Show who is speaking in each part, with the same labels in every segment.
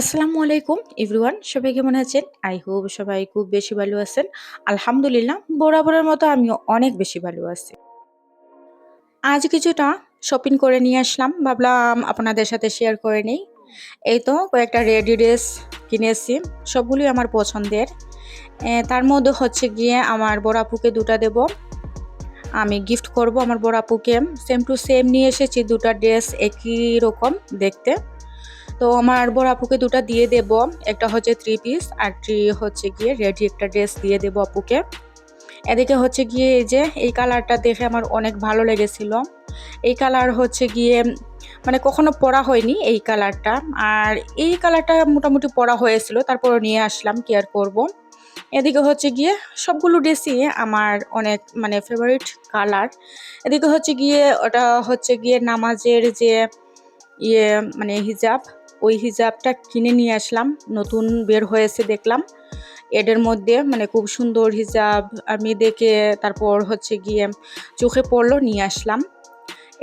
Speaker 1: আসসালামু আলাইকুম, এভরিওয়ান। সবাই কেমন আছেন? আই হোপ সবাই খুব বেশি ভালো আছেন। আলহামদুলিল্লাহ, বরাবরের মতো আমিও অনেক বেশি ভালো আছি। আজ কিছুটা শপিং করে নিয়ে আসলাম। ভাবলাম আপনাদের সাথে শেয়ার করে নিই। এই তো কয়েকটা রেডি ড্রেস কিনেছি, সবগুলোই আমার পছন্দের। তার মধ্যে হচ্ছে গিয়ে আমার বড় আপুকে দুটা দেব। আমি গিফট করব আমার বড় আপুকে। সেম টু সেম নিয়ে এসেছি দুটা ড্রেস একই রকম দেখতে। তো আমার বড় আপুকে দুটো দিয়ে দেব। একটা হচ্ছে থ্রি পিস আর থ্রি হচ্ছে গিয়ে রেডি একটা ড্রেস দিয়ে দেব আপুকে। এদিকে হচ্ছে গিয়ে এই যে, এই কালারটা দেখে আমার অনেক ভালো লেগেছিল। এই কালার হচ্ছে গিয়ে মানে কখনো পরা হয়নি এই কালারটা আর এই কালারটা মোটামুটি পরা হয়েছিল, তারপর নিয়ে আসলাম কেয়ার করব। এদিকে হচ্ছে গিয়ে সবগুলো ড্রেসই আমার অনেক মানে ফেভারিট কালার এদিকে হচ্ছে গিয়ে ওটা হচ্ছে গিয়ে নামাজের যে ইয়ে মানে হিজাব ওই হিজাবটা কিনে নিয়ে আসলাম, নতুন বের হয়েছে দেখলাম। এডের মধ্যে মানে খুব সুন্দর হিজাব আমি দেখে তারপর হচ্ছে গিয়ে চোখে পড়ল নিয়ে আসলাম।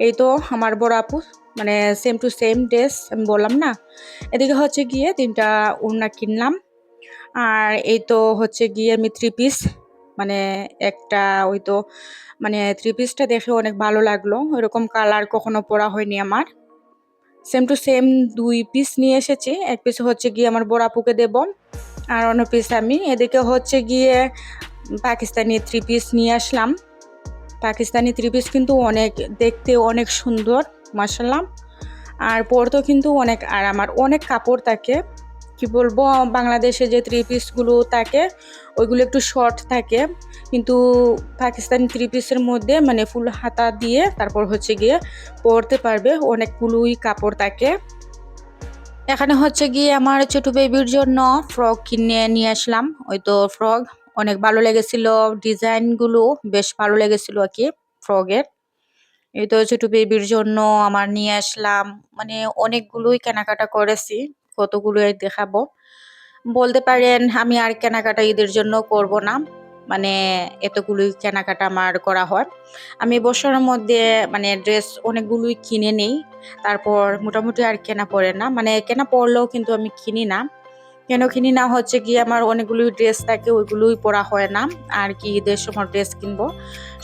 Speaker 1: এই তো আমার বড় আপু মানে সেম টু সেম ড্রেস আমি বললাম না। এদিকে হচ্ছে গিয়ে তিনটা ওড়না কিনলাম, আর এই তো হচ্ছে গিয়ে আমি থ্রি পিস মানে একটা ওই তো মানে থ্রি পিসটা দেখে অনেক ভালো লাগল। ওইরকম কালার কখনো পরা হয়নি আমার। সেম টু সেম দুই পিস নিয়ে এসেছি। এক পিস হচ্ছে গিয়ে আমার বড় আপুকে দেব আর অন্য পিস আমি। এদিকে হচ্ছে গিয়ে পাকিস্তানি থ্রি পিস নিয়ে আসলাম। পাকিস্তানি থ্রি পিস কিন্তু অনেক, দেখতে অনেক সুন্দর মাসাল্লাম আর পরতেও কিন্তু অনেক, আর আমার অনেক কাপড় থাকে। কি বলব, বাংলাদেশে যে থ্রি পিসগুলো থাকে, ওইগুলো একটু শর্ট থাকে। কিন্তু পাকিস্তানি থ্রি পিসের মধ্যে মানে ফুল হাতা দিয়ে তারপর হচ্ছে গিয়ে পরতে পারবে, অনেকগুলোই কাপড় থাকে। এখানে হচ্ছে গিয়ে আমার ছোট বেবির জন্য ফ্রক কিনে নিয়ে আসলাম। ওই তো ফ্রক অনেক ভালো লেগেছিল ডিজাইনগুলো বেশ ভালো লেগেছিল আর কি ফ্রকের এই তো ছোট বেবির জন্য আমার নিয়ে আসলাম। মানে অনেকগুলোই কেনাকাটা করেছি। কতগুলো দেখাবো। বলতে পারেন, আমি আর কেনাকাটা ঈদের জন্য করব না। মানে এতগুলোই কেনাকাটা আমার করা হয়। আমি বছরের মধ্যে মানে ড্রেস অনেকগুলোই কিনে নেই। তারপর মোটামুটি আর কেনা পড়ে না। মানে কেনা পড়লেও কিন্তু আমি কিনি না। কেন কিনি না হচ্ছে গিয়ে আমার অনেকগুলোই ড্রেস থাকে, ওইগুলোই পরা হয় না। আর কি ঈদের সময় ড্রেস কিনবো।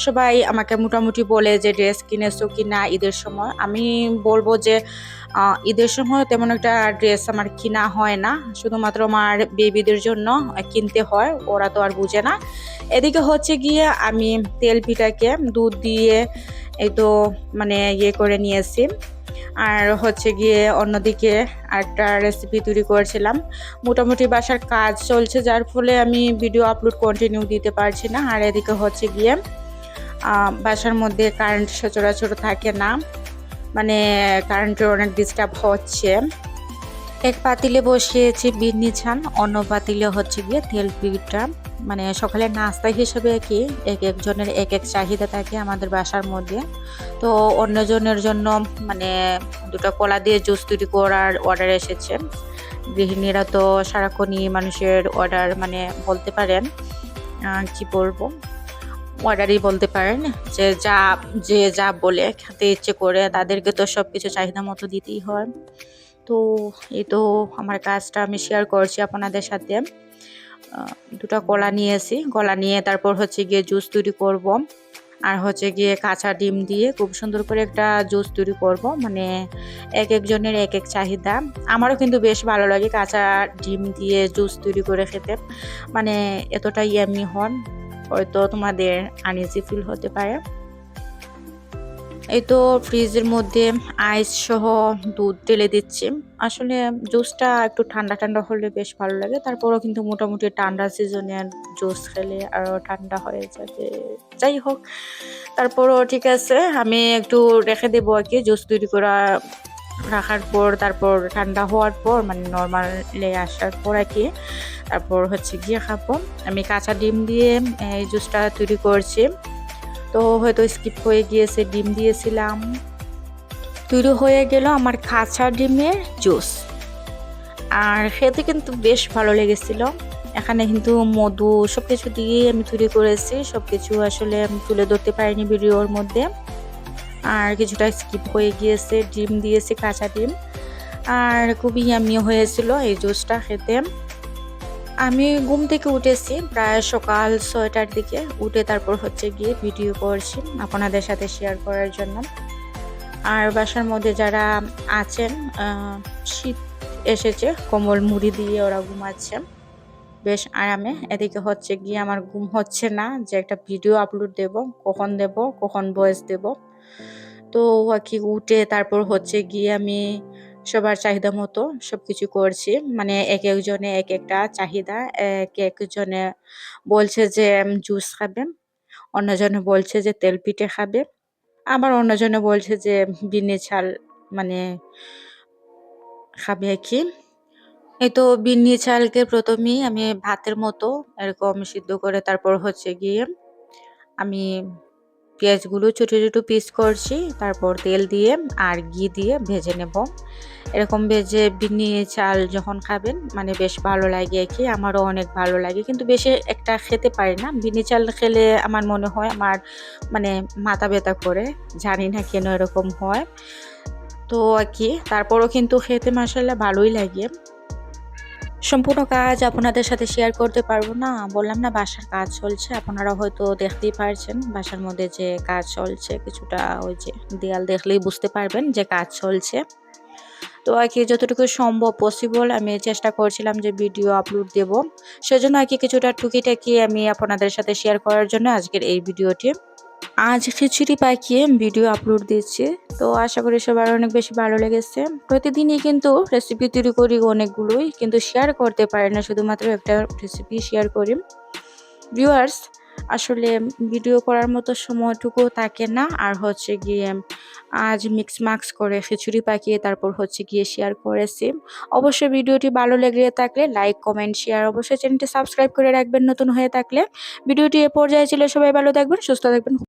Speaker 1: সবাই আমাকে মোটামুটি বলে যে ড্রেস কিনেছো কি না ঈদের সময়। আমি বলব যে ঈদের সময় তেমন একটা ড্রেস আমার কিনা হয় না। শুধুমাত্র আমার বেবিদের জন্য কিনতে হয়, ওরা তো আর বুঝে না। এদিকে হচ্ছে গিয়ে আমি তেল পিঠাকে দুধ দিয়ে এই তো মানে ইয়ে করে নিয়েছি। আর হচ্ছে গিয়ে অন্যদিকে একটা রেসিপি তৈরি করেছিলাম। মোটামুটি বাসার কাজ চলছে, যার ফলে আমি ভিডিও আপলোড কন্টিনিউ দিতে পারছি না। আর এদিকে হচ্ছে গিয়ে বাসার মধ্যে কারেন্ট সচরাচর থাকে না। মানে কারেন্টের অনেক ডিস্টার্ব হচ্ছে। এক পাতিলে বসিয়েছি বিন্নি ছান, অন্য পাতিলে হচ্ছে গিয়ে তেল পিঠা। মানে সকালের নাস্তা হিসেবে কি এক একজনের এক এক চাহিদা থাকে আমাদের বাসার মধ্যে। তো অন্যজনের জন্য মানে দুটো কলা দিয়ে জুস তৈরি করার অর্ডার এসেছে। গৃহিণীরা তো সারাক্ষণই মানুষের অর্ডার মানে বলতে পারেন কি বলব? অর্ডারই বলতে পারেন যে যা যে যা বলে, খেতে ইচ্ছে করে, তাদেরকে তো সব কিছু চাহিদা মতো দিতেই হয়। তো এই তো আমার কাজটা আমি শেয়ার করছি আপনাদের সাথে। দুটো কলা নিয়েছি কলা নিয়ে তারপর হচ্ছে গিয়ে জুস তৈরি করব। আর হচ্ছে গিয়ে কাঁচা ডিম দিয়ে খুব সুন্দর করে একটা জুস তৈরি করব। মানে এক একজনের এক এক চাহিদা। আমারও কিন্তু বেশ ভালো লাগে কাঁচা ডিম দিয়ে জুস তৈরি করে খেতে। মানে এতটাই এমনি হন, হয়তো তোমাদের আনইজি ফিল হতে পারে। এই তো ফ্রিজের মধ্যে আইস সহ দুধ ঢেলে দিচ্ছি। আসলে জুসটা একটু ঠান্ডা ঠান্ডা হলে বেশ ভালো লাগে। তারপরও কিন্তু মোটামুটি ঠান্ডা সিজনে জুস খেলে আরও ঠান্ডা হয়ে যাবে। যাই হোক, তারপরও ঠিক আছে, আমি একটু রেখে দেবো আর কি জুস তৈরি করা রাখার পর, তারপর ঠান্ডা হওয়ার পর মানে নর্মালে আসার পর আর কি, তারপর হচ্ছে গিয়ে খাব। আমি কাঁচা ডিম দিয়ে এই জুসটা তৈরি করছি। তো হয়তো স্কিপ হয়ে গিয়েছে, ডিম দিয়েছিলাম। তৈরি হয়ে গেল আমার খাঁচা ডিমের জুস। আর খেতে কিন্তু বেশ ভালো লেগেছিল। এখানে কিন্তু মধু সব কিছু দিয়েই আমি তৈরি করেছি সব কিছু আসলে আমি তুলে ধরতে পারিনি ভিডিওর মধ্যে। আর কিছুটা স্কিপ হয়ে গিয়েছে, ডিম দিয়েছি কাঁচা ডিম। আর খুবই ইয়াম্মি হয়েছিল এই জুসটা খেতে। আমি ঘুম থেকে উঠেছি, প্রায় সকাল ছয়টার দিকে। উঠে তারপর হচ্ছে গিয়ে ভিডিও করছি আপনাদের সাথে শেয়ার করার জন্য। আর বাসার মধ্যে যারা আছেন শীত এসেছে, কোমল মুড়ি দিয়ে ওরা ঘুমাচ্ছে। বেশ আরামে। এদিকে হচ্ছে গিয়ে আমার ঘুম হচ্ছে না, যে একটা ভিডিও আপলোড দেব, কখন দেব, কখন ভয়েস দেব। তো কি উঠে তারপর হচ্ছে গিয়ে আমি সবার চাহিদা মতো সব কিছু করছি। মানে এক একজনে এক একটা চাহিদা, এক একজনে বলছে যে জুস খাবে। অন্যজনে বলছে যে, তেল পিঠে খাবে। আবার অন্যজনে বলছে যে, বিনে ছাল মানে খাবে কি? এই তো বিন্নি চালকে প্রথমেই আমি ভাতের মতো এরকম সিদ্ধ করে তারপর হচ্ছে গিয়ে আমি পেঁয়াজগুলো ছোটো ছোটো পিস করছি। তারপর তেল দিয়ে আর ঘি দিয়ে ভেজে নেব। এরকম ভেজে বিন্নি চাল যখন খাবেন মানে বেশ ভালো লাগে কি, আমারও অনেক ভালো লাগে। কিন্তু বেশি একটা খেতে পারি না বিন্নি চাল খেলে আমার মনে হয় আমার মানে মাথা ব্যথা করে, জানি না কেন এরকম হয়। তো আর কি, তারপরও কিন্তু খেতে মাসাল্লাহ ভালোই লাগে। সম্পূর্ণ কাজ আপনাদের সাথে শেয়ার করতে পারব না, বললাম না বাসার কাজ চলছে, আপনারা হয়তো দেখতেই পারছেন, বাসার মধ্যে যে কাজ চলছে, কিছুটা ওই যে দেয়াল দেখলেই বুঝতে পারবেন যে কাজ চলছে। তো আর কি যতটুকু সম্ভব পসিবল আমি চেষ্টা করছিলাম যে ভিডিও আপলোড দেব। সেজন্য আর কি কিছুটা টুকিটাকি আমি আপনাদের সাথে শেয়ার করার জন্য আজকের এই ভিডিওটি আজ খিচুড়ি পাকিয়ে ভিডিও আপলোড দিচ্ছি। তো আশা করি সবার অনেক বেশি ভালো লেগেছে। প্রতিদিনই কিন্তু রেসিপি তৈরি করি অনেকগুলোই, কিন্তু শেয়ার করতে পারি না, শুধুমাত্র একটা রেসিপি শেয়ার করি। ভিউয়ার্স আসলে ভিডিও করার মতো সময়টুকু থাকে না। আর হচ্ছে গিয়ে আজ মিক্স মাক্স করে খিচুড়ি পাকিয়ে তারপর হচ্ছে গিয়ে শেয়ার করেছি। অবশ্যই ভিডিওটি ভালো লেগে থাকলে লাইক কমেন্ট শেয়ার অবশ্যই চ্যানেলটি সাবস্ক্রাইব করে রাখবেন নতুন হয়ে থাকলে। ভিডিওটি এ পর্যায়ে ছিল সবাই ভালো থাকবেন, সুস্থ থাকবেন।